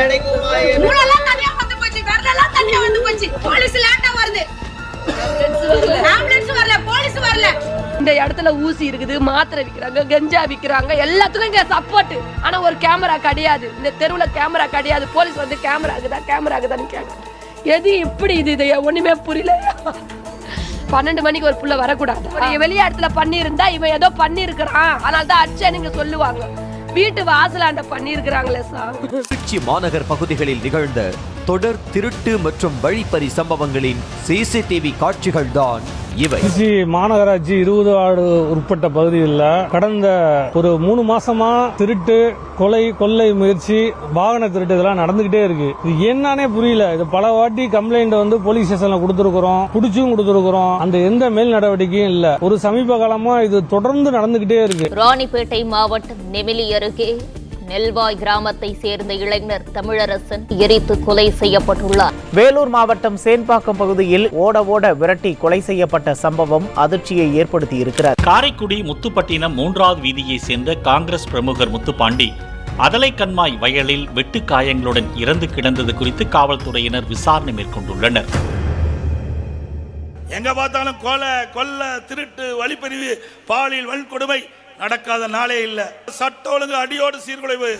இருக்கிறாங்க மூளெல்லாம் தனியா வந்து போச்சு விரலெல்லாம் தனியா வந்து போச்சு. போலீஸ் லேட்டா வருது. ஆம்புலன்ஸ் வரல. போலீஸ் வரல. இந்த இடத்துல ஊசி இருக்குது மாத்திரை விக்கிறாங்க கஞ்சா விக்கிறாங்க எல்லாத்துக்கும் இங்க சப்போர்ட் ஆனா ஒரு கேமரா கிடையாது. இந்த தெருவுல கேமரா கிடையாது. போலீஸ் வந்து கேமரா இருக்குதா கேமரா இருக்குதான்னு கேட்க எது இப்படி இது? இது ஒண்ணுமே புரியல பன்னெண்டு மணிக்கு ஒரு புள்ள வரக்கூடாது. ஒரு வெளிய இடத்துல பண்ணியிருந்தா இவன் ஏதோ பண்ணியிருக்கிறான். அதனால தான் அடிச்சேன்னு இங்க சொல்லுவாங்க. வீட்டு வாசலாண்ட பண்ணியிருக்கிறாங்களே சார். திருச்சி மாநகர் பகுதிகளில் நிகழ்ந்த தொடர் திருட்டு மற்றும் வழிப்பறி சம்பவங்களின் சிசிடிவி காட்சிகள்தான் இவை. திருச்சி மாநகராட்சி இருபது ஆடு உட்பட்ட பகுதிகளில் கடந்த ஒரு மூணு மாசமா திருட்டு கொலை கொள்ளை முயற்சி வாகன திருட்டு இதெல்லாம் நடந்துகிட்டே இருக்கு. இது என்னன்னே புரியல. இது பல வாட்டி கம்ப்ளைண்ட் வந்து போலீஸ் ஸ்டேஷன்ல கொடுத்துருக்குறோம் புடிச்சும் கொடுத்துருக்குறோம். அந்த எந்த மேல் நடவடிக்கையும் இல்ல. ஒரு சமீப காலமா இது தொடர்ந்து நடந்துகிட்டே இருக்கு. ராணிப்பேட்டை மாவட்டம் நெமிலி அருகே நெல்வாய் கிராமத்தை சேர்ந்த இளைஞர் தமிழரசன் எரித்து கொலை செய்யப்பட்டுள்ளார். வேலூர் மாவட்டம் சேன்பாக்கம் பகுதியில் ஓட ஓட விரட்டி கொலை செய்யப்பட்ட சம்பவம் அதிர்ச்சியை ஏற்படுத்தி இருக்கிறார் காரைக்குடி முத்துப்பட்டினம் மூன்றாவது வீதியை சேர்ந்த காங்கிரஸ் பிரமுகர் முத்துப்பாண்டி அதலை கண்மாய் வயலில் வெட்டு காயங்களுடன் இறந்து கிடந்தது குறித்து காவல்துறையினர் விசாரணை மேற்கொண்டுள்ளனர். எங்க பார்த்தாலும் கொலை கொல்லை திருட்டு வழிப்பறிவு பாலியல் வன்கொடுமை நடக்காத நாளே இல்ல. சட்ட ஒழுங்கு அடியோடு சீர்குலைவு.